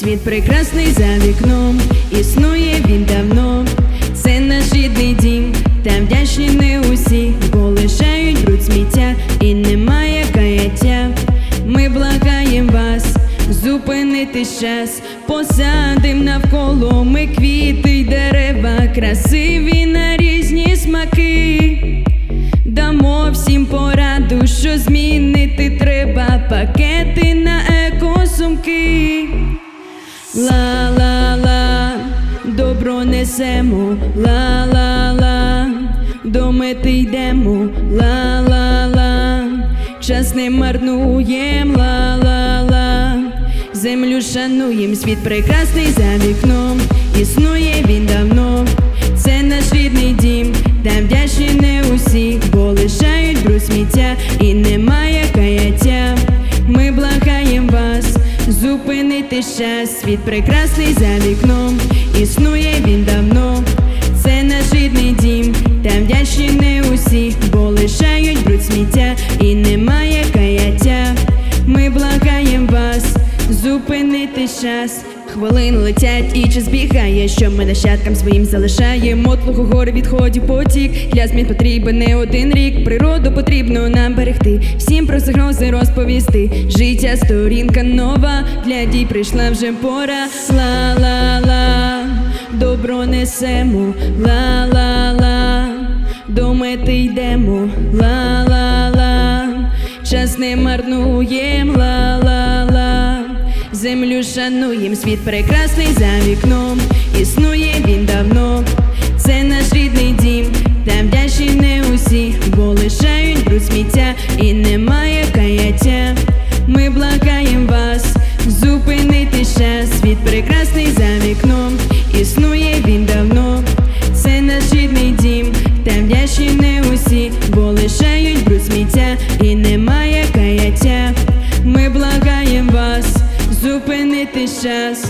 Світ прекрасний за вікном, існує він давно. Це наш рідний дім, та вдячні не усі, бо лишають бруд сміття і немає каяття. Ми благаєм вас зупинити час, посадим навколо ми квіти й дерева, красиві на різні смаки. Дамо всім пораду, що змінити треба пакети несемо, ла-ла-ла, до мети йдемо, ла-ла-ла, час не марнуєм, ла-ла-ла, землю шануєм, світ прекрасний за вікном, існує він давно, це наш рідний дім, та вдячні не усі, бо лишають бруд сміття і немає каяття. Ми благаєм вас зупинити час, світ прекрасний за вікном, існує і немає каяття. Ми благаєм вас зупинити час. Хвилини летять і час бігає, що ми нащадкам своїм залишаємо Мотлуху гори відходів потік. Для змін потрібен не один рік. Природу потрібно нам берегти, всім про загрози розповісти. Життя сторінка нова, для дій прийшла вже пора. Ла-ла-ла, добро несемо, ла-ла-ла, до мети йдемо, ла-ла-ла, час не марнуєм, ла-ла-ла. Землю шануєм, світ прекрасний за вікном, існує він давно, це наш рідний дім, та вдячні не усі, бо лишають бруд сміття і немає каяття. Ми благаєм вас зупинити час, світ прекрасний за вікном, існує він давно, це наш рідний дім, та вдячні не усі, бо Ми благаєм вас зупинити час.